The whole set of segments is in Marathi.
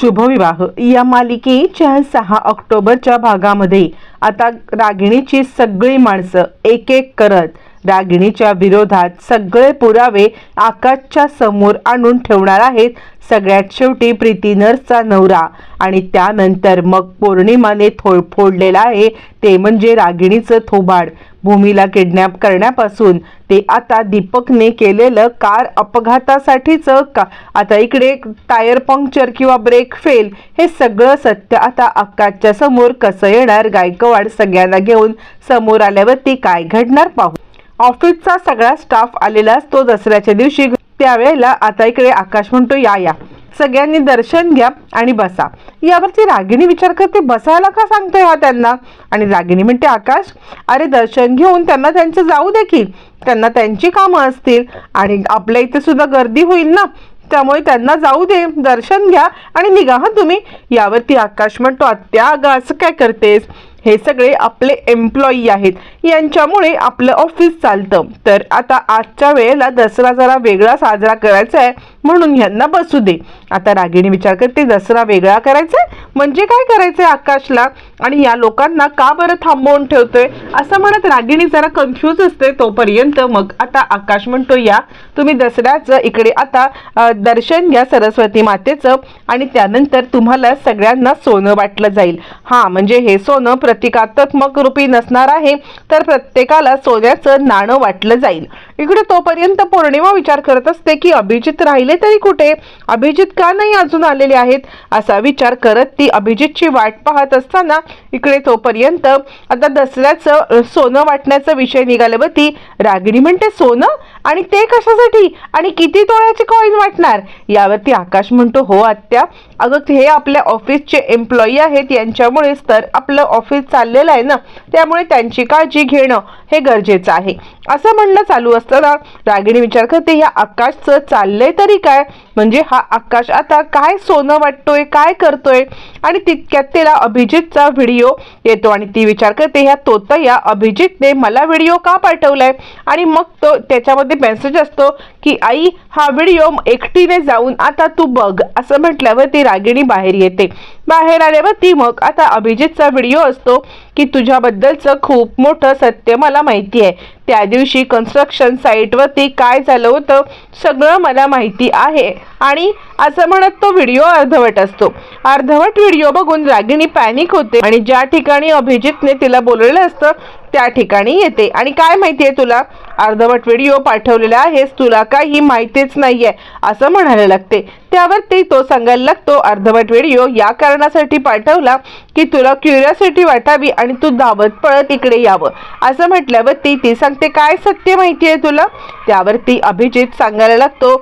शुभविवाह. या मालिकेच्या सहा ऑक्टोबरच्या भागामध्ये आता रागिणीची सगळी माणसं एक एक करत रागिणीच्या विरोधात सगळे पुरावे आकाशच्या समोर आणून ठेवणार आहेत. सगळ्यात शेवटी प्रीती नर्सचा नवरा आणि त्यानंतर मग पौर्णिमाने थोड फोडलेला आहे. ते म्हणजे रागिणीचं थोबाड. भूमीला किडनॅप करण्यापासून ते आता दीपकने केलेलं कार अपघातासाठीचं का आता इकडे टायर पंक्चर किंवा ब्रेक फेल हे सगळं सत्य आता आकाशच्या समोर कसं येणार? गायकवाड सगळ्यांना घेऊन समोर आल्यावरती काय घडणार पाहू. ऑफिसचा सगळा स्टाफ आलेला असतो दसऱ्याच्या दिवशी. त्यावेळेला आता इकडे आकाश म्हणतो या या. सगळ्यांनी दर्शन घ्या आणि बसा. यावरती रागिणी विचार करते बसायला का सांगतोय हा त्यांना? आणि रागिणी म्हणते आकाश अरे दर्शन घेऊन त्यांना त्यांचं जाऊ दे की. त्यांना त्यांची कामं असतील आणि आपल्या इथे सुद्धा गर्दी होईल ना. त्यामुळे त्यांना जाऊ दे दर्शन घ्या आणि निघा हा तुम्ही. यावरती आकाश म्हणतो आत्या अगं असं काय करतेस? हे सगळे आपले एम्प्लॉई आहेत. यांच्यामुळे आपलं ऑफिस चालतं. तर आता आजच्या वेळेला दसरा जरा वेगळा साजरा करायचा आहे. म्हणून ह्यांना बसू दे. आता रागिणी विचार करते दसरा वेगळा करायचा म्हणजे काय करायचंय आकाशला? आणि या लोकांना का बरं थांबवून ठेवतोय? असं म्हणत रागिणी जरा कन्फ्यूज असते तोपर्यंत मग आता आकाश म्हणतो या तुम्ही दसऱ्याचं इकडे आता दर्शन घ्या सरस्वती मातेचं आणि त्यानंतर तुम्हाला सगळ्यांना सोनं वाटलं जाईल. हा म्हणजे हे सोनं प्रतिकात्मक रूपी नसणार आहे तर प्रत्येकाला सोन्याचं नाणं वाटलं जाईल. इकडे तोपर्यंत पौर्णिमा विचार करत असते की अभिजित राहिले तरी कुठे अभिजित का नाही अजून आलेले आहेत असा विचार करत ती अभिजितची वाट पाहत असताना इकडे तोपर्यंत आता दसऱ्याचं सोनं वाटण्याचा विषय निघाल्यावरती रागिणी म्हणते सोनं? आणि ते कशासाठी? आणि किती तोळ्याचे कॉईन वाटणार? यावरती आकाश म्हणतो हो आत्या. अगं हे आपल्या ऑफिसचे एम्प्लॉई आहेत. यांच्यामुळेच तर आपलं ऑफिस चाललेलं आहे ना. त्यामुळे त्यांची काळजी घेणं हे गरजेचं आहे. असं म्हणणं चालू असताना रागिणी विचार करते या आकाशचं चाललंय तरी काय? म्हणजे हा आकाश आता काय सोनं वाटतोय काय करतोय? आणि तितक्यात तिला अभिजितचा व्हिडिओ येतो आणि ती विचार करते ह्या तोतया अभिजितने मला व्हिडिओ का पाठवलाय? आणि मग तो त्याच्यामध्ये मेसेज असतो की आई हा व्हिडिओ एकटीने जाऊन आता तू बघ असं म्हटल्यावर ती रागिणी बाहेर येते. बाहेर आल्यावर ती मग आता अभिजितचा व्हिडिओ असतो की तुझ्याबद्दलचं खूप मोठं सत्य मला माहिती आहे. त्या दिवशी कन्स्ट्रक्शन साईटवरती काय झालं होतं सगळं मला माहिती आहे. आणि असं म्हणत तो व्हिडिओ अर्धवट असतो. अर्धवट व्हिडिओ बघून रागिणी पॅनिक होते. आणि ज्या ठिकाणी अभिजितने तिला बोलवलेलं असतं त्या ठिकाणी येते. आणि काय माहिती आहे तुला? अर्धवट व्हिडिओ पाठवलेला आहेस तुला काही माहितीच नाही आहे असं म्हणायला लागते. त्यावरती तो सांगायला लागतो अर्धवट व्हिडिओ या कारणासाठी पाठवला की तुला क्युरियोसिटी वाटावी आणि तू धावत पळत इकडे यावं. असं म्हटल्यावर ती ती सांगते काय सत्य माहिती आहे तुला? त्यावर ती अभिजित सांगायला लागतो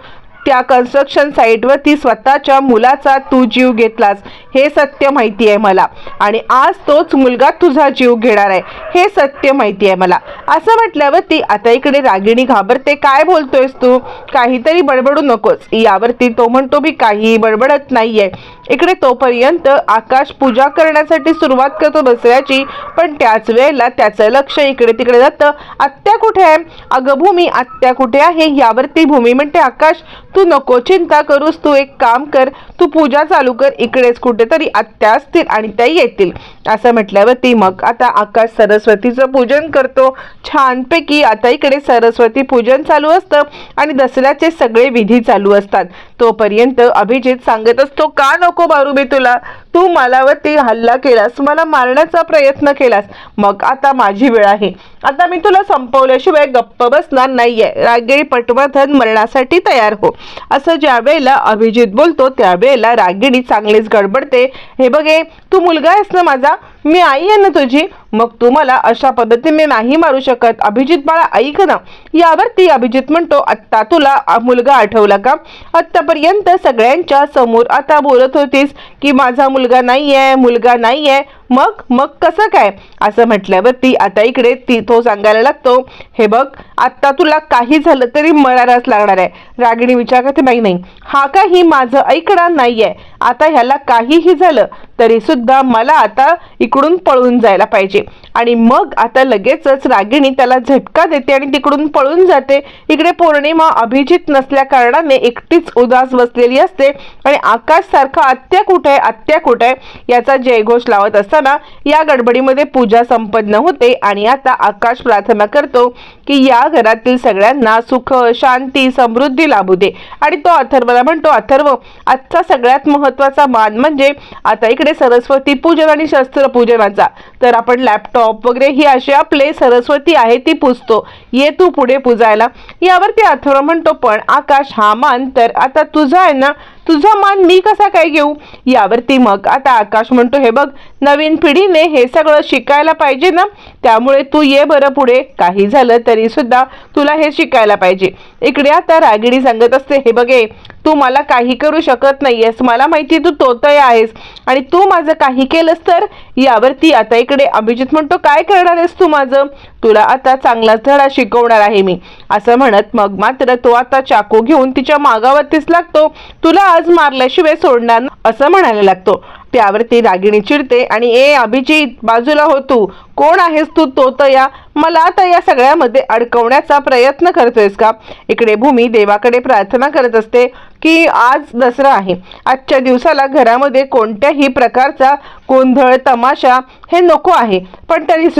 त्या कन्स्ट्रक्शन साईटवरती स्वतःच्या मुलाचा तू जीव घेतलास हे सत्य माहिती आहे मला. आणि आज तोच मुलगा तुझा जीव घेणार आहे हे सत्य माहिती आहे मला. असं म्हटल्यावरती आता इकडे रागिणी घाबरते काय बोलतोयस तू? काहीतरी बडबडू नकोस. यावरती तो म्हणतो मी काही बडबडत नाहीये. इकडे तोपर्यंत आकाश पूजा करण्यासाठी सुरुवात करतो दसऱ्याची पण त्याच वेळेला त्याचं लक्ष इकडे तिकडे जातं. आत्या कुठे आहे? अगं भूमी आत्या कुठे आहे? यावरती भूमी म्हणते आकाश तू नको चिंता करूस तू एक काम कर तू पूजा चालू कर इकडेच कुठेतरी आत्या असतील आणि त्या येतील. असं म्हटल्यावरती मग आता आकाश सरस्वतीचं पूजन करतो. छानपैकी आता इकडे सरस्वती पूजन चालू असतं आणि दसऱ्याचे सगळे विधी चालू असतात. तोपर्यंत अभिजित सांगत असतो का नको बारुबी तुला? तू मलावरती हल्ला केलास मला मारण्याचा प्रयत्न केलास. मग आता माझी वेळ आहे. आता मी तुला संपवल्याशिवाय गप्प बसणार नाहीये. रागेळी पटवर्धन मरणासाठी तयार हो. असं ज्या वेळेला अभिजित बोलतो त्यावेळेला रागिणी चांगलीच गडबडते. हे बघे तू मुलगा आहेस ना माझा? मी आई आहे ना तुझी? मग तू मला अशा पद्धतीने नाही मारू शकत. अभिजित बाळा ऐक ना. यावरती अभिजित म्हणतो आत्ता तुला मुलगा आठवला का? आत्तापर्यंत सगळ्यांच्या समोर आता बोलत होतीस की माझा मुलगा नाही आहे मुलगा नाही आहे मग? मग कसं काय? असं म्हटल्यावरती आता इकडे ती तो सांगायला लागतो हे बघ आत्ता तुला काही झालं तरी मरायलाच लागणार आहे. रागिणी विचार करते नाही नाही. हा काही माझं ऐकणार आहे आता ह्याला काहीही झालं तरी सुद्धा मला आता इकडून तिकडून पळून जायला पाहिजे. आणि मग आता लगेचच रागिणी त्याला झटका देते आणि तिकडून पळून जाते. इकडे पौर्णिमा अभिजित नसल्या कारणाने एकटीच उदास बसलेली असते. आणि आकाश सारखा आत्या कुठे आहे आत्या कुठे आहे याचा जयघोष लावत असताना या गडबडीमध्ये पूजा संपन्न होते. आणि आता आकाश प्रार्थना करतो की या घरातील सगळ्यांना सुख शांती समृद्धी लाभू दे. आणि तो अथर्वला म्हणतो अथर्व आजचा सगळ्यात महत्त्वाचा मान म्हणजे आता इकडे सरस्वती पूजन आणि शस्त्र पूजनाचा तर आपण लॅपटॉप वगैरे ही अशी आपले सरस्वती आहे ती पूजतो. ये तू पुढे पूजायला. यावरती अथर्व म्हणतो पण आकाश हा मान तर आता तुझा आहे ना तुझा मान मी कसा काय घेऊ? यावरती मग आता आकाश म्हणतो हे बघ नवीन पिढीने हे सगळं शिकायला पाहिजे ना? त्यामुळे तू ये बरं पुढे. काही झालं तरी सुद्धा तुला हे शिकायला पाहिजे. इकडे आता रागिणी सांगत असते हे बघे तू मला काही करू शकत नाहीयेस. मला माहिती तू तोतय आहेस. आणि तू माझं काही केलंस तर? यावरती आता इकडे अभिजित म्हणतो काय करणार आहेस तू माझं? तुला आता चांगलाच धडा शिकवणार आहे मी. असं म्हणत मग मात्र तो आता चाकू घेऊन तिच्या मागावरतीच लागतो. तुला आज मारल्याशिवाय सोडणार असं म्हणायला लागतो. त्यावरती रागिणी चिडते आणि ए अभिजित बाजूला हो तू. कोण आहेस तू? तो तया मला आता या सगळ्यामध्ये अडकवण्याचा प्रयत्न करतोयस का? इकडे भूमी देवाकडे प्रार्थना करत असते की आज दसरा आहे. आजच्या दिवसाला घरामध्ये कोणत्याही प्रकारचा गोंधळ तमाशा हे नको आहे. पण तरी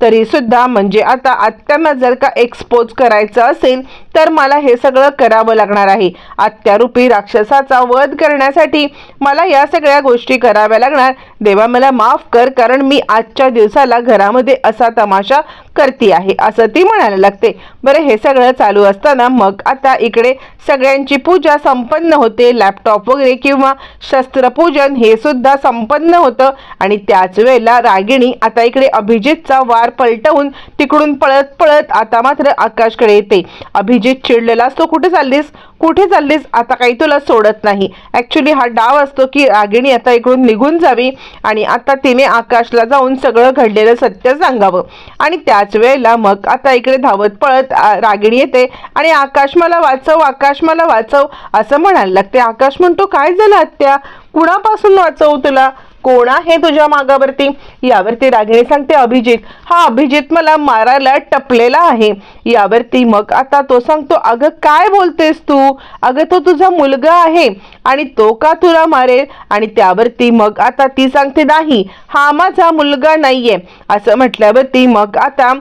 तरीसुद्धा म्हणजे आता आत्यांना जर का एक्सपोज करायचं असेल तर मला हे सगळं करावं लागणार आहे. आत्यारूपी राक्षसाचा वध करण्यासाठी मला या सगळ्या गोष्टी कराव्या लागणार. देवा मला माफ कर कारण मी आजच्या दिवसाला घरामध्ये असा तमाशा करती आहे असं ती म्हणायला लागते. बरं हे सगळं चालू असताना मग आता इकडे सगळ्यांची पूजा संपन्न होते लॅपटॉप वगैरे किंवा शस्त्रपूजन हे सुद्धा संपन्न होतं. आणि त्याच वेळेला रागिणी आता इकडे अभिजितचा वार पलटवून तिकडून पळत पळत आता मात्र आकाशकडे येते. अभिजित चिडलेला असतो कुठे चाललीस? कुठे चाललीस? आता काही तुला सोडत नाही. ऍक्च्युली हा डाव असतो की रागिणी आता इकडून निघून जावी. आणि आता तिने आकाशला जाऊन सगळं घडलेलं सत्य सांगावं. आणि त्याच वेळेला मग आता इकडे धावत पळत रागिणी येते आणि आकाश मला वाचव आकाश मला वाचव असं म्हणायला लागते. आकाश म्हणतो काय झालं आत्या कुणापासून वाचवू तुला? कोण आहे तुझ्या मागावरती? यावरती रागिणी सांगते अभिजित. हा अभिजित मला मारायला टपलेला आहे. यावरती मग आता तो सांगतो अगं काय बोलतेस तू? अगं तो तुझा मुलगा आहे आणि तो का तुला मारेल? आणि त्यावरती मग आता ती सांगते नाही हा माझा मुलगा नाहीये. असं म्हटल्यावरती मग आता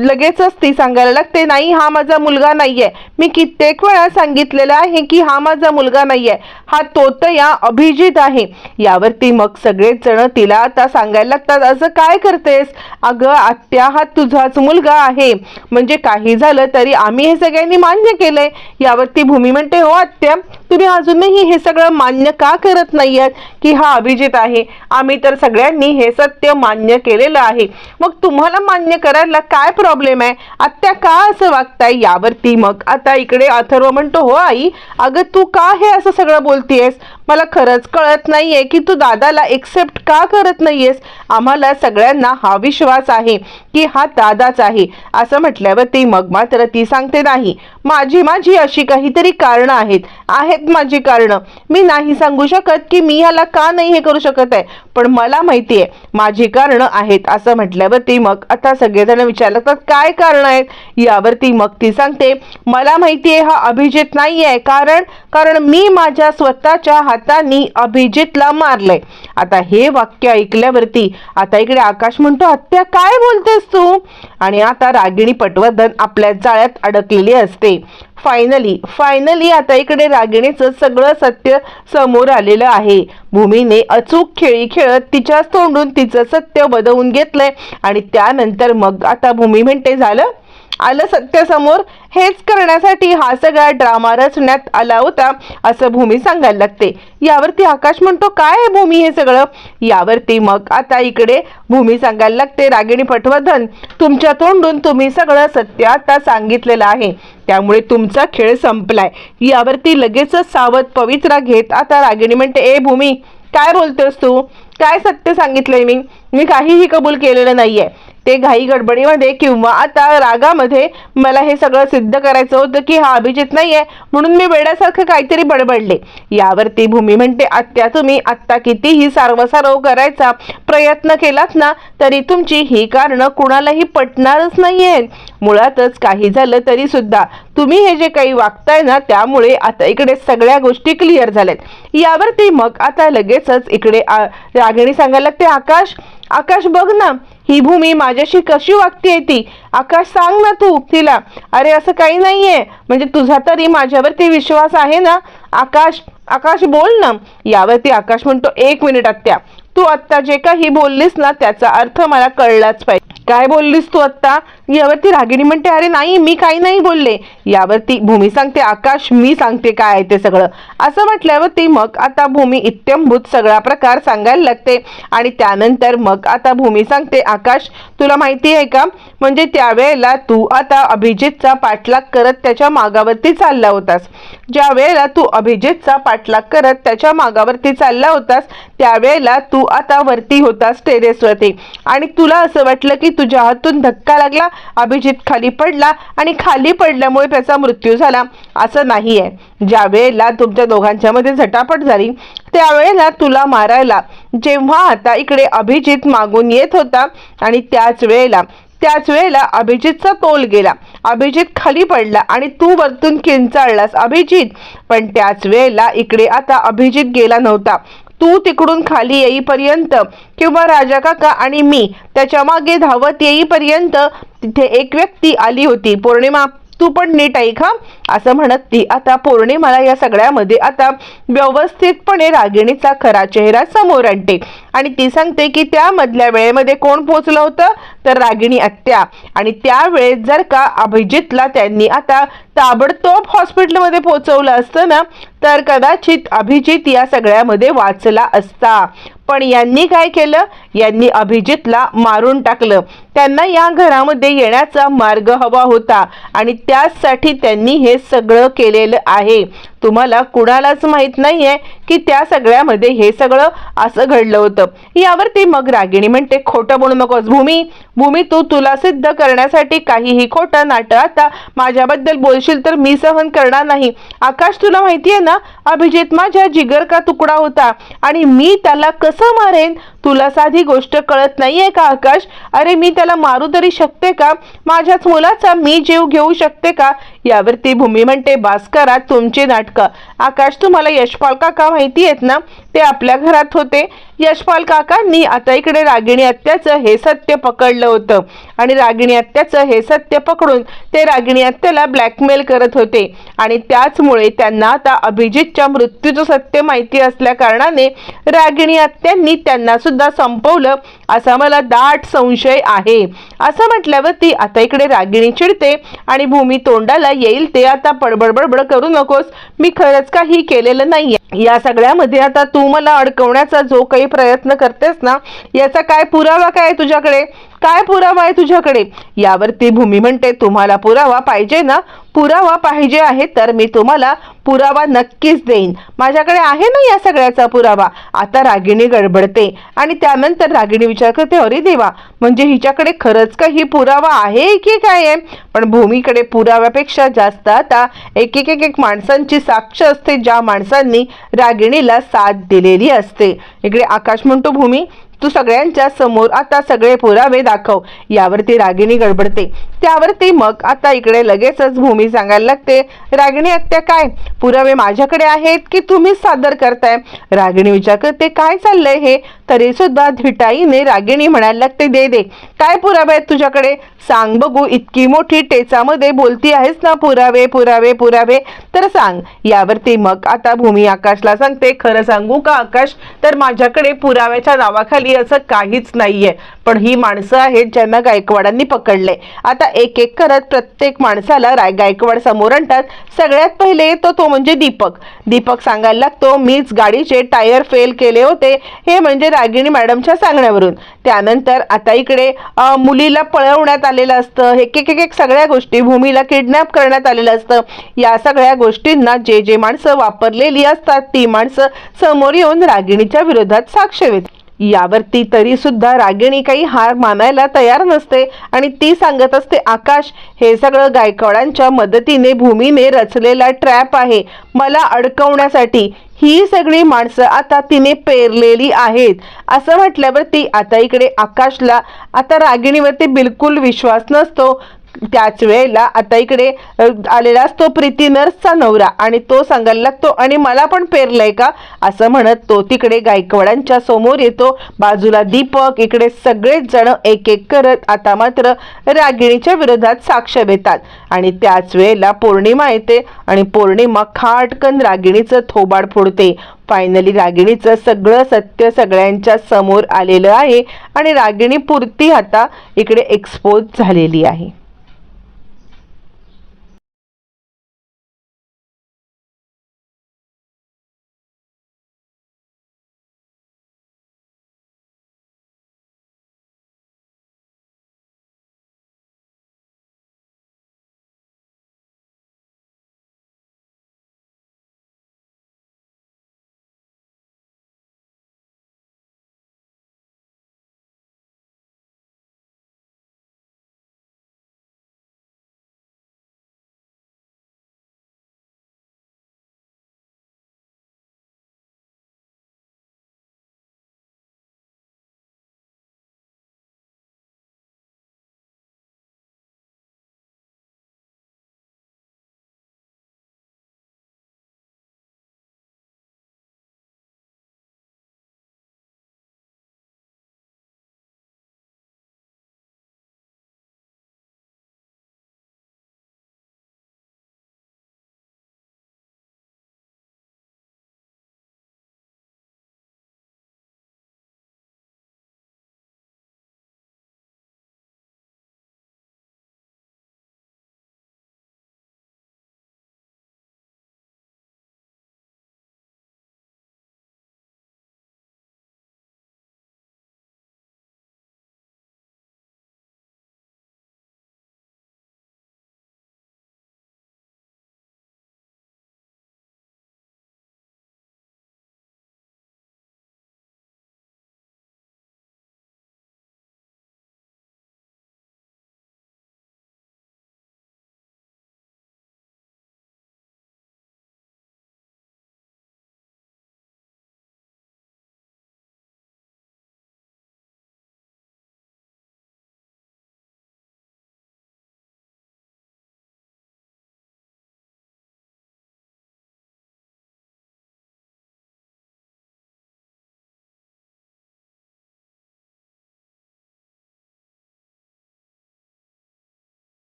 लगेचच ती सांगायला लागते नाही हा माझा मुलगा नाहीये. मी कित्येक वेळा सांगितलेलं आहे की हा माझा मुलगा नाहीये. हा तोतया अभिजित आहे. यावरती मग सगळेच जण तिला आता सांगायला लागतात असं काय करतेस? अगं आत्या हा तुझाच मुलगा आहे. म्हणजे काही झालं तरी आम्ही हे सगळ्यांनी मान्य केलंय. यावरती भूमी म्हणते हो आत्या तुम्ही अजूनही हे सगळं मान्य का करत नाही आहात की हा अभिजित आहे? आम्ही तर सगळ्यांनी हे सत्य मान्य केलेलं आहे. मग तुम्हाला मान्य करायला काय प्रॉब्लेम आहे? आत्या का असं वागताय यावरती मग? आता इकडे अथर्व म्हणतो हो आई अगं तू का हे असं सगळं बोलतीयस? मला खरंच कळत नाहीये की तू दादाला एक्सेप्ट का करत नाहीयेस? आम्हाला सगळ्यांना हा विश्वास आहे की हा दादाच आहे. असं म्हटल्यावर ती मग मात्र ती सांगते नाही. माझी माझी अशी काहीतरी कारणं आहेत. आहे आहेत माझी कारणं. मी नाही सांगू शकत की मी ह्याला का नाही हे करू शकत आहे. पण मला माहिती आहे माझी कारणं आहेत असं म्हटल्यावरती मग आता सगळेजण विचारलं तर काय कारण आहेत? यावरती मग ती सांगते मला माहिती आहे हा अभिजित नाही आहे कारण कारण मी माझ्या स्वतःच्या हाताने अभिजितला मारलंय. आता हे वाक्य ऐकल्यावरती आता इकडे आकाश म्हणतो हत्या काय बोलतेस तू? आणि आता रागिणी पटवर्धन आपल्या जाळ्यात अडकलेली असते. फायनली फायनली आता इकडे रागिणीचं सगळं सत्य समोर आलेलं आहे. भूमीने अचूक खेळी खेळत तिच्याच तोंडून तिचं सत्य बदवून घेतलंय. आणि त्यानंतर मग आता भूमी म्हणते झालं? आलं सत्यासमोर. हेच करण्यासाठी हा सगळा ड्रामा रचण्यात आला होता असं भूमी सांगायला लागते. यावरती आकाश म्हणतो काय आहे भूमी हे सगळं? यावरती मग आता इकडे भूमी सांगायला लागते रागिणी पटवर्धन तुमच्या तोंडून तुम्ही सगळं सत्य आता सांगितलेलं आहे. त्यामुळे तुमचा खेळ संपलाय. यावरती लगेचच सावध पवित्रा घेत आता रागिणी म्हणते ए भूमी काय बोलतोस तू? काय सत्य सांगितलंय मी? मी काहीही कबूल केलेलं नाहीये. ते घाई गडबडीमध्ये किंवा आता रागामध्ये मला हे सगळं सिद्ध करायचं होतं की हा अभिजित नाहीये म्हणून मी वेड्यासारखं काहीतरी बडबडले. यावरती भूमी म्हणते आत्या तुम्ही आत्ता कितीही सारवसारव करायचा प्रयत्न केलात ना तरी तुमची ही कारणं कुणालाही पटणारच नाहीये मुळातच काही झालं तरी सुद्धा तुम्ही हे जे काही वागताय ना त्यामुळे आता इकडे सगळ्या गोष्टी क्लिअर झाल्यात. यावरती मग आता लगेचच इकडे रागिणी सांगायला लागते आकाश आकाश बघ ना ही भूमी माझ्याशी कशी वागते ती? आकाश सांग ना तू तिला. अरे असं काही नाहीये. म्हणजे तुझा तरी माझ्यावरती विश्वास आहे ना? आकाश आकाश बोल ना. यावरती आकाश म्हणतो एक मिनिट आत्या. तू आत्ता जे काही बोललीस ना त्याचा अर्थ मला कळलाच पाहिजे. काय बोललीस तू आत्ता? यावरती रागिणी म्हणते अरे नाही मी काही नाही बोलले. यावरती भूमी सांगते आकाश मी सांगते काय आहे ते सगळं. असं म्हटल्यावरती मग आता भूमी इत्यंभूत सगळा प्रकार सांगायला लागते. आणि त्यानंतर मग आता भूमी सांगते आकाश तुला माहिती आहे का? म्हणजे त्यावेळेला तू आता अभिजितचा पाठलाग करत त्याच्या मागावरती चालला होतास. ज्या वेळेला तू अभिजितचा पाठलाग करत त्याच्या मागावरती चालला होतास त्यावेळेला तू आता वरती होतास टेरेसवरती. आणि तुला असं वाटलं की तुझ्या हातून धक्का लागला? अभिजित खाली पडला आणि खाली पडल्यामुळे त्याचा मृत्यू झाला. असं नाही आहे ज्या वेळेला तुमच्या दोघांच्या मध्ये झटापट झाली त्यावेळेला तुला मारायला जेव्हा आता इकडे अभिजित मागून येत होता आणि त्याच वेळेला त्याच वेळेला अभिजितचा तोल गेला. अभिजित खाली पडला आणि तू वरतून किंचाळलास अभिजित. पण त्याच वेळेला इकडे आता अभिजित गेला नव्हता. तू तिकडून खाली येईपर्यंत किंवा राजा काका आणि मी त्याच्यामागे धावत येईपर्यंत तिथे एक व्यक्ती आली होती. पौर्णिमा तू पण नीट ऐक हा असं म्हणत ती. आता पौर्णिमाला या सगळ्यामध्ये आता व्यवस्थितपणे रागिणीचा खरा चेहरा समोर आणते. आणि ती सांगते की त्या मधल्या वेळेमध्ये कोण पोहोचलं होतं? तर रागिणी आत्या. आणि त्यावेळेस जर का अभिजितला त्यांनी आता ताबडतोब हॉस्पिटलमध्ये पोहोचवलं असतं ना तर कदाचित अभिजित या सगळ्यामध्ये वाचला असता. पण यांनी काय केलं? यांनी अभिजितला मारून टाकलं. त्यांना या घरामध्ये येण्याचा मार्ग हवा होता आणि त्यासाठी त्यांनी हे सगळं केलेलं आहे. तुम्हाला कुणालाच माहीत नाही आहे की त्या सगळ्यामध्ये हे सगळं असं घडलं होतं. यावरती मग रागिणी म्हणते खोटं बोलू नकोस भूमी. भूमी तू तुला सिद्ध करण्यासाठी काहीही खोटं नाटं आता माझ्याबद्दल बोलशील तर मी सहन करणार नाही. आकाश तुला माहितीये ना अभिजित माझ्या जिगर का तुकडा होता आणि मी त्याला कसं मारेन? तुला साधी गोष्ट कळत नाहीये का आकाश? अरे मी त्याला मारू तरी शकते का? माझ्याच मुलाचा मी जीव घेऊ शकते का? यावरती भूमी म्हणते भास्करा तुमची नाटकं. आकाश तुम्हाला यशपाल काका माहिती आहेत ना ते आपल्या घरात होते. यशपाल काकांनी आता इकडे रागिणी आत्याचं हे सत्य पकडलं होतं. आणि रागिणी आत्याचं हे सत्य पकडून ते रागिणी आत्याला ब्लॅकमेल करत होते. आणि त्याचमुळे त्यांना आता अभिजितच्या मृत्यूचं सत्य माहिती असल्या कारणाने रागिणी आत्यांनी त्यांना सुद्धा संपवलं असा मला दाट संशय आहे. असं म्हटल्यावर ती आता इकडे रागिणी चिडते आणि भूमी तोंडाला येईल ते आता पडबड बडबड करू नकोस. मी खरंच काही केलेलं नाहीये. या सगळ्यामध्ये आता तू मला अडकवण्याचा जो काही प्रयत्न करतेस ना याचा काय पुरावा काय आहे तुझ्याकडे? काय पुरावा आहे तुझ्याकडे? यावरती भूमी म्हणते तुम्हाला पुरावा पाहिजे ना? पुरावा पाहिजे आहे तर मी तुम्हाला पुरावा नक्कीच देईन. माझ्याकडे आहे ना या सगळ्याचा पुरावा? आता रागिणी गडबडते आणि त्यानंतर रागिणी विचार करते अरे देवा म्हणजे हिच्याकडे खरंच का ही पुरावा आहे की काय? आहे पण भूमीकडे पुराव्यापेक्षा जास्त आता एक एक एक एक माणसांची साक्ष असते ज्या माणसांनी रागिणीला साथ दिलेली असते. इकडे आकाश म्हणतो भूमी तू सगळ्यांच्या समोर आता सगळे पुरावे दाखव. यावरती रागिणी गडबडते. त्यावरती मग आता इकडे लगेचच भूमी सांगायला लागते रागिणी आत्या काय? पुरावे माझ्याकडे आहेत की तुम्हीच सादर करताय? रागिणी विचार करते काय चाललंय हे? तरी सुद्धा धिटाईने रागिणी म्हणायला लागते दे दे. काय पुरावे आहेत तुझ्याकडे? सांग बघू इतकी मोठी टेचामध्ये बोलती आहेस ना पुरावे पुरावे पुरावे. तर सांग. यावरती मग आता भूमी आकाशला सांगते खरं सांगू का आकाश? तर माझ्याकडे पुराव्याच्या नावाखाली असं काहीच नाहीये. पण ही माणसं आहेत ज्यांना गायकवाडांनी पकडले. आता एक एक करत प्रत्येक माणसाला राय गायकवाड समोर आणतात. सगळ्यात पहिले येतो तो म्हणजे दीपक. दीपक सांगायला लागतो मीच गाडीचे टायर फेल केले होते. हे म्हणजे रागिणी मॅडमच्या सांगण्यावरून. त्यानंतर आता इकडे मुलीला पळवण्यात आलेलं असतं. एक एक एक एक सगळ्या गोष्टी भूमीला किडनॅप करण्यात आलेलं असतं. या सगळ्या गोष्टींना जे जे माणसं वापरलेली असतात ती माणसं समोर येऊन रागिणीच्या विरोधात साक्ष यावरती तरी सुद्धा रागिणी काही हार मानायला तयार नसते. आणि ती सांगत असते आकाश हे सगळं गायकवाडांच्या मदतीने भूमीने रचलेला ट्रॅप आहे. मला अडकवण्यासाठी ही सगळी माणसं आता तिने पेरलेली आहेत. असं म्हटल्यावरती आता इकडे आकाशला आता रागिणीवरती बिलकुल विश्वास नसतो. त्याच वेळेला आता इकडे आलेलाच आलेला असतो प्रीती नर्सचा नवरा आणि तो सांगायला लागतो आणि मला पण पेरलंय का? असं म्हणत तो तिकडे गायकवाडांच्या समोर येतो. बाजूला दीपक इकडे सगळेच जण एक एक करत आता मात्र रागिणीच्या विरोधात साक्ष देतात. आणि त्याच वेळेला पौर्णिमा येते आणि पौर्णिमा खाटकन रागिणीचं थोबाड फोडते. फायनली रागिणीचं सगळं सत्य सगळ्यांच्या समोर आलेलं आहे आणि रागिणी पुरती आता इकडे एक्सपोज झालेली आहे.